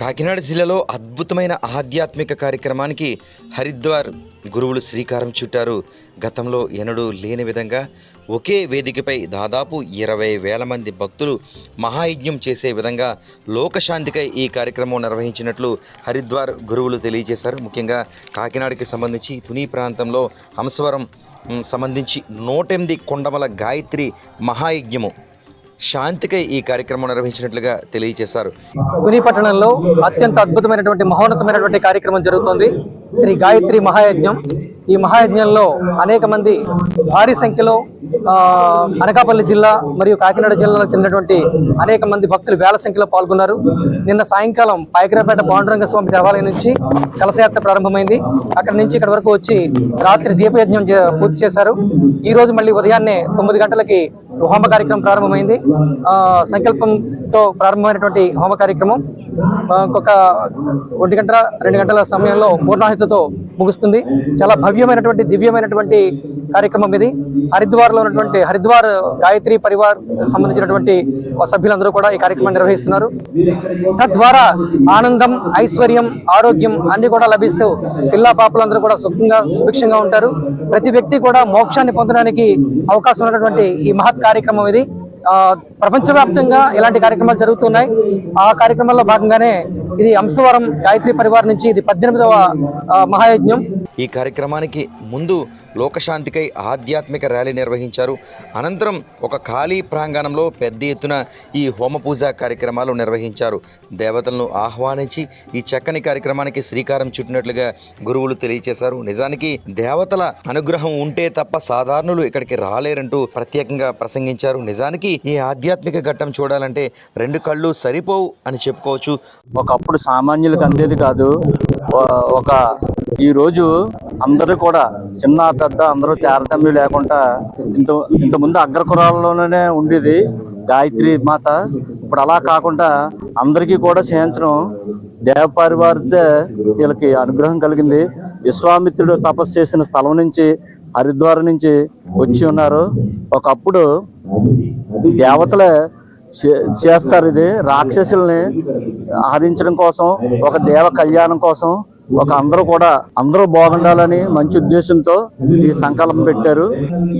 కాకినాడ జిల్లాలో అద్భుతమైన ఆధ్యాత్మిక కార్యక్రమానికి హరిద్వార్ గురువులు శ్రీకారం చుట్టారు. గతంలో ఎన్నడూ లేని విధంగా ఒకే వేదికపై దాదాపు ఇరవై వేల మంది భక్తులు మహాయజ్ఞం చేసే విధంగా లోకశాంతికై ఈ కార్యక్రమం నిర్వహించినట్లు హరిద్వార్ గురువులు తెలియజేశారు. ముఖ్యంగా కాకినాడకి సంబంధించి తుని ప్రాంతంలో హంసవరం సంబంధించి సంబంధించి నూటెనిమిది కొండమల గాయత్రి మహాయజ్ఞము శాంతికై ఈ కార్యక్రమం నిర్వహించినట్లుగా తెలియజేశారు. తుని పట్టణంలో అత్యంత అద్భుతమైనటువంటి మహోన్నతమైనటువంటి కార్యక్రమం జరుగుతోంది. శ్రీ గాయత్రి మహాయజ్ఞం. ఈ మహాయజ్ఞంలో అనేక మంది భారీ సంఖ్యలో అనకాపల్లి జిల్లా మరియు కాకినాడ జిల్లాలో చెందినటువంటి అనేక మంది భక్తులు వేల సంఖ్యలో పాల్గొన్నారు. నిన్న సాయంకాలం పాయకరాపేట పాండురంగ స్వామి దేవాలయం నుంచి కలశయాత్ర ప్రారంభమైంది. అక్కడి నుంచి ఇక్కడ వరకు వచ్చి రాత్రి దీపయజ్ఞం చే- పూర్తి చేశారు. ఈ రోజు మళ్ళీ ఉదయాన్నే తొమ్మిది గంటలకి హోమ కార్యక్రమం ప్రారంభమైంది. సంకల్పం తో ప్రారంభమైనటువంటి హోమ కార్యక్రమం. ఒక ఇంకొక ఒంటి గంట రెండు గంటల సమయంలో పూర్ణాహితతో ముగుస్తుంది. చాలా భవ్యమైనటువంటి దివ్యమైనటువంటి కార్యక్రమం ఇది. హరిద్వార్లో ఉన్నటువంటి హరిద్వార్ గాయత్రి పరివార్ సంబంధించినటువంటి సభ్యులందరూ కూడా ఈ కార్యక్రమం నిర్వహిస్తున్నారు. తద్వారా ఆనందం ఐశ్వర్యం ఆరోగ్యం అన్ని కూడా లభిస్తూ పిల్ల పాపలందరూ కూడా సుఖంగా సుభిక్షంగా ఉంటారు. ప్రతి వ్యక్తి కూడా మోక్షాన్ని పొందడానికి అవకాశం ఉన్నటువంటి ఈ మహత్ కార్యక్రమం ఇది. ప్రపంచవ్యాప్తంగా ఇలాంటి కార్యక్రమాలు జరుగుతున్నాయి. ఆ కార్యక్రమాల్లో భాగంగానే ఇది అంశవరం గాయత్రి పరివార్ నుంచి ఇది పద్దెనిమిదవ మహాయజ్ఞం. ఈ కార్యక్రమానికి ముందు లోకశాంతికై ఆధ్యాత్మిక ర్యాలీ నిర్వహించారు. అనంతరం ఒక ఖాళీ ప్రాంగణంలో పెద్ద ఎత్తున ఈ హోమ పూజ కార్యక్రమాలు నిర్వహించారు. దేవతలను ఆహ్వానించి ఈ చక్కని కార్యక్రమానికి శ్రీకారం చుట్టినట్లుగా గురువులు తెలియజేశారు నిజానికి దేవతల అనుగ్రహం ఉంటే తప్ప సాధారణులు ఇక్కడికి రాలేరంటూ ప్రత్యేకంగా ప్రసంగించారు. నిజానికి ఈ ఆధ్యాత్మిక ఘట్టం చూడాలంటే రెండు కళ్ళు సరిపోవు అని చెప్పుకోవచ్చు. ఒకప్పుడు సామాన్యులకు అందేది కాదు. ఒక ఈ రోజు అందరూ కూడా చిన్న పెద్ద అందరూ తారతమ్యం లేకుండా ఇంత ఇంతకుముందు అగ్రకురాల్లోనే ఉండేది గాయత్రి మాత. ఇప్పుడు అలా కాకుండా అందరికీ కూడా చేయించడం దేవపరివారితే వీళ్ళకి అనుగ్రహం కలిగింది. విశ్వామిత్రుడు తపస్సు చేసిన స్థలం నుంచి హరిద్వారం నుంచి వచ్చి ఉన్నారు. ఒకప్పుడు దేవతలే చే- చేస్తారు ఇది. రాక్షసుల్ని ఆదించడం కోసం ఒక దేవ కళ్యాణం కోసం ఒక అందరూ కూడా అందరూ బాగుండాలని మంచి ఉద్దేశంతో ఈ సంకల్పం పెట్టారు.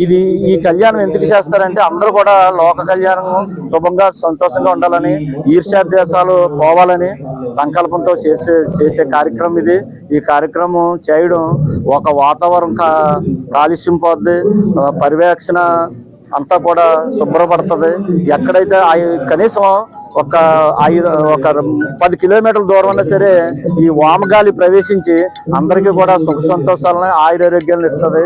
ఇది ఈ కళ్యాణం ఎందుకు చేస్తారంటే అందరూ కూడా లోక కళ్యాణం శుభంగా సంతోషంగా ఉండాలని ఈర్ష్యా దేశాలు పోవాలని సంకల్పంతో చేసే చేసే కార్యక్రమం ఇది. ఈ కార్యక్రమం చేయడం ఒక వాతావరణం కా కాలుష్యం పోద్ది. పర్యవేక్షణ అంతా కూడా శుభ్రపడుతుంది. ఎక్కడైతే ఆ కనీసం ఒక ఐదు ఒక పది కిలోమీటర్ల దూరం అయినా సరే ఈ వామగాలి ప్రవేశించి అందరికీ కూడా సుఖ సంతోషాలను ఆయురారోగ్యాలను ఇస్తుంది.